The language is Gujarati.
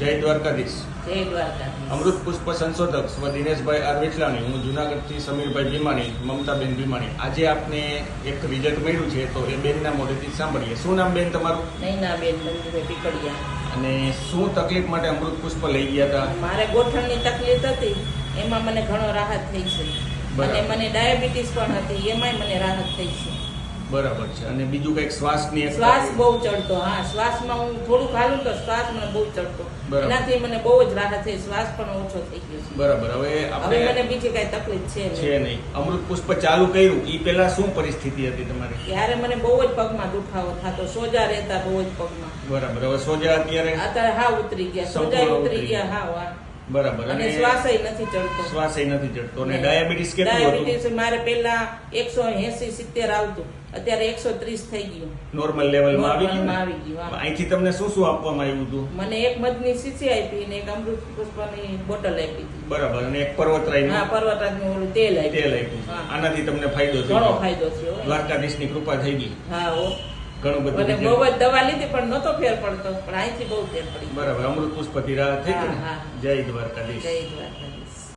જય દ્વારકાધીશ. જય દ્વારકાધીશ. અમૃત પુષ્પ સંશોધક સ્વ દિનેશભાઈ આર વિઠલાણી હું જુનાગઢથી સમીરભાઈ ભીમાણી મમતાબેન ભીમાણી. આજે આપને એક રિઝલ્ટ મળ્યું છે તો એ બેનના મોઢેથી સાંભળીએ. શું નામ બેન તમારું? નૈનાબેન મંજુભાઈ પીકડિયા. અને શું તકલીફ માટે અમૃત પુષ્પ લઈ ગયા હતા? મારે ગોઠણની તકલીફ હતી એમાં મને ઘણો રાહત થઈ છે. અને મને ડાયાબિટીસ પણ હતી એમાંય મને રાહત થઈ છે. બરાબર છે. અને બીજું કંઈક શ્વાસની શ્વાસ બહુ ચડતો હા શ્વાસમાં હું થોડું ખાલું તો શ્વાસ મને બહુ ચડતો. એનાથી મને બહુ જ રાહત થઈ શ્વાસ પણ ઓછો થઈ ગયો બરાબર. હવે હવે મને બીજી કઈ તકલીફ છે છે નહીં. અમૃત પુષ્પ ચાલુ કર્યું. એ પહેલા શું પરિસ્થિતિ હતી તમારી? ત્યારે મને બહુ જ પગમાં દુખાવો થતો. સોજા રહેતા બહુ જ પગમાં. બરાબર. હવે સોજા અત્યારે? અત્યારે હા ઉતરી ગયા. સોજા ઉતરી ઉતરી ગયા. હા હા બરાબર. અને શ્વાસય નથી ચડતો. શ્વાસય નથી ચડતો. અને ડાયાબિટીસ કેટલું હતું? ડાયાબિટીસ મારે પહેલા 180 70 આવતું. અત્યારે એકસો ત્રીસ થઈ ગયું. નોર્મલ લેવલમાં આવી ગયું આવી ગયું, અહીંથી તમને શું શું આપવામાં આવ્યું હતું? મને એક મધની શીશી આપી અને એક અમૃત પુષ્પની બોટલ આપી બરાબર. અને એક પર્વતરાય હા પર્વતાજનું ઓલું તેલ આપ્યું. તેલ આપ્યું. આનાથી તમને ફાયદો થયો? ઘણો ફાયદો થયો. દ્વારકાધીશની કૃપા થઈ ગઈ. હા હો. ઘણું બધું મને. બહુ જ દવા લીધી પણ નતો ફેર પડતો પણ અહીંથી બહુ ફેર પડી બરાબર અમૃત રાહત થઈ હા. જય દ્વારકાધીશ જય દ્વારકાધીશ